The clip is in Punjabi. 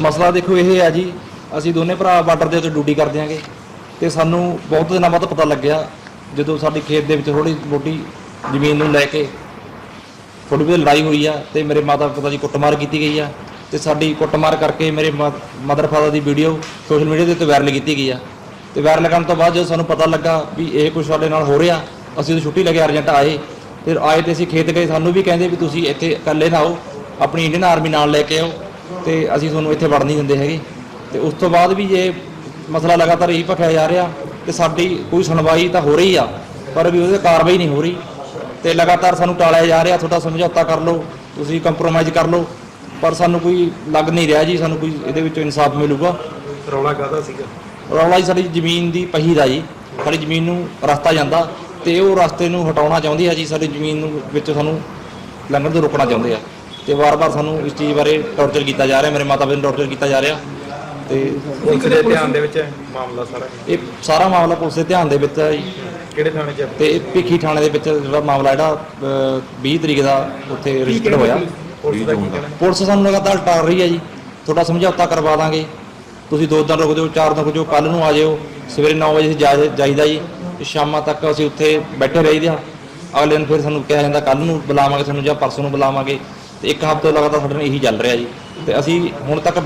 ਮਸਲਾ ਦੇਖੋ ਇਹ ਹੈ ਜੀ, ਅਸੀਂ ਦੋਨੇ ਭਰਾ ਬਾਰਡਰ ਦੇ ਉੱਤੇ ਡਿਊਟੀ ਕਰਦੇ ਆਂਗੇ ਤੇ ਸਾਨੂੰ ਬਹੁਤ ਦਿਨਾਂ ਬਾਅਦ ਪਤਾ ਲੱਗਿਆ ਜਦੋਂ ਸਾਡੀ ਖੇਤ ਦੇ ਵਿੱਚ ਥੋੜੀ ਮੋਟੀ ਜ਼ਮੀਨ ਨੂੰ ਲੈ ਕੇ ਥੋੜੀ ਜਿਹੀ ਲੜਾਈ ਹੋਈ ਆ ਤੇ ਮੇਰੇ ਮਾਤਾ ਪਿਤਾ ਦੀ ਕੁੱਟਮਾਰ ਕੀਤੀ ਗਈ ਆ ਤੇ ਸਾਡੀ ਕੁੱਟਮਾਰ ਕਰਕੇ ਮੇਰੇ ਮਦਰ ਫਾਦਰ ਦੀ ਵੀਡੀਓ ਸੋਸ਼ਲ ਮੀਡੀਆ ਦੇ ਉੱਤੇ ਵਾਇਰਲ ਕੀਤੀ ਗਈ ਆ। ਤੇ ਵਾਇਰਲ ਕਰਨ ਤੋਂ ਬਾਅਦ ਜਦੋਂ ਸਾਨੂੰ ਪਤਾ ਲੱਗਾ ਵੀ ਇਹ ਕੁਝ ਸਾਡੇ ਨਾਲ ਹੋ ਰਿਹਾ, ਅਸੀਂ ਉਹ ਛੁੱਟੀ ਲੈ ਕੇ ਅਰਜੈਂਟ ਆਏ। ਫਿਰ ਆਏ ਤੇ ਅਸੀਂ ਖੇਤ ਗਏ, ਸਾਨੂੰ ਵੀ ਕਹਿੰਦੇ ਵੀ ਤੁਸੀਂ ਇੱਥੇ ਇਕੱਲੇ ਨਾ ਆਓ, ਆਪਣੀ ਇੰਡੀਅਨ ਆਰਮੀ ਨਾਲ ਲੈ ਕੇ ਆਓ। ਤੇ ਅਸੀਂ ਤੁਹਾਨੂੰ ਇੱਥੇ ਵੜ ਨਹੀਂ ਦਿੰਦੇ ਹੈਗੇ। ਤੇ ਉਸ ਤੋਂ ਬਾਅਦ ਵੀ ਇਹ ਮਸਲਾ ਲਗਾਤਾਰ ਇਹੀ ਭਖਿਆ ਜਾ ਰਿਹਾ ਤੇ ਸਾਡੀ ਕੋਈ ਸੁਣਵਾਈ ਤਾਂ ਹੋ ਰਹੀ ਆ ਪਰ ਵੀ ਉਹਦੇ ਕਾਰਵਾਈ ਨਹੀਂ ਹੋ ਰਹੀ। ਤੇ ਲਗਾਤਾਰ ਸਾਨੂੰ ਟਾਲਿਆ ਜਾ ਰਿਹਾ ਤੁਹਾਡਾ ਸਮਝੌਤਾ ਕਰ ਲਓ ਤੁਸੀਂ ਕੰਪਰੋਮਾਈਜ਼ ਕਰ ਲਓ ਪਰ ਸਾਨੂੰ ਕੋਈ ਲੱਗ ਨਹੀਂ ਰਿਹਾ ਜੀ ਸਾਨੂੰ ਕੋਈ ਇਹਦੇ ਵਿੱਚੋਂ ਇਨਸਾਫ ਮਿਲੂਗਾ। ਰੌਲਾ ਕਾਹਦਾ ਸੀਗਾ? ਰੌਲਾ ਜੀ ਸਾਡੀ ਜ਼ਮੀਨ ਦੀ ਪਹੀ ਦਾ ਜੀ ਸਾਡੀ ਜ਼ਮੀਨ ਨੂੰ ਰਸਤਾ ਜਾਂਦਾ ਤੇ ਉਹ ਰਸਤੇ ਨੂੰ ਹਟਾਉਣਾ ਚਾਹੁੰਦੀ ਆ ਜੀ ਸਾਡੀ ਜ਼ਮੀਨ ਨੂੰ ਵਿੱਚ ਸਾਨੂੰ ਲੰਘਣ ਤੋਂ ਰੋਕਣਾ ਚਾਹੁੰਦੇ ਆ। ਤੇ ਵਾਰ-ਵਾਰ ਸਾਨੂੰ ਇਸ ਚੀਜ਼ ਬਾਰੇ ਟੌਰਚਰ ਕੀਤਾ ਜਾ ਰਿਹਾ ਮੇਰੇ ਮਾਤਾ ਪਿਤਾ ਨੂੰ ਟੌਰਚਰ ਕੀਤਾ ਜਾ ਰਿਹਾ ਤੇ ਪੁਲਿਸ ਦੇ ਧਿਆਨ ਦੇ ਵਿੱਚ ਹੈ ਮਾਮਲਾ ਸਾਰਾ? ਇਹ ਸਾਰਾ ਮਾਮਲਾ ਪੁਲਿਸ ਦੇ ਧਿਆਨ ਦੇ ਵਿੱਚ ਹੈ ਜੀ। ਕਿਹੜੇ ਥਾਣੇ 'ਚ ਹੈ? ਤੇ ਇਹ ਭਿੱਖੀ ਥਾਣੇ ਦੇ ਵਿੱਚ ਜਿਹੜਾ ਮਾਮਲਾ ਜਿਹੜਾ ਅਹ, 20 ਤਰੀਕ ਦਾ ਉੱਥੇ ਰਜਿਸਟਰ ਹੋਇਆ। ਪੁਲਿਸ? ਦਾ ਕੀ ਕਹਿਣਾ? ਪੁਲਿਸ ਸਾਨੂੰ ਲਗਾਤਾਰ ਟਾਲ ਰਹੀ ਹੈ ਜੀ। ਤੁਹਾਡਾ ਸਮਝੌਤਾ ਕਰਵਾ ਦਾਂਗੇ। ਤੁਸੀਂ ਦੋ ਦਿਨ ਰੁਕ ਜਾਓ ਚਾਰ ਦਿਨ ਰੁਕ ਜਾਓ ਕੱਲ ਨੂੰ ਆ ਜਿਓ ਸਵੇਰੇ 9 ਵਜੇ ਅਸੀਂ ਜਾ- ਜਾਈਦਾ ਜੀ। ਤੇ ਸ਼ਾਮਾਂ ਤੱਕ ਅਸੀਂ ਉੱਥੇ ਬੈਠੇ ਰਹੀਦਾ ਅਗਲੇ ਦਿਨ ਫਿਰ ਸਾਨੂੰ ਕਿਹਾ ਜਾਂਦਾ ਕੱਲ ਨੂੰ ਬੁਲਾਵਾਂਗੇ ਤੁਹਾਨੂੰ ਜਾਂ ਪਰਸੋਂ ਨੂੰ ਬੁਲਾਵਾਂਗੇ। ਤੇ ਇੱਕ ਹਫ਼ਤੇ ਲਗਾਤਾਰ ਸਾਡੇ ਨਾਲ ਇਹੀ ਚੱਲ ਰਿਹਾ ਜੀ। ਤੇ ਅਸੀਂ ਹੁਣ ਤੱਕ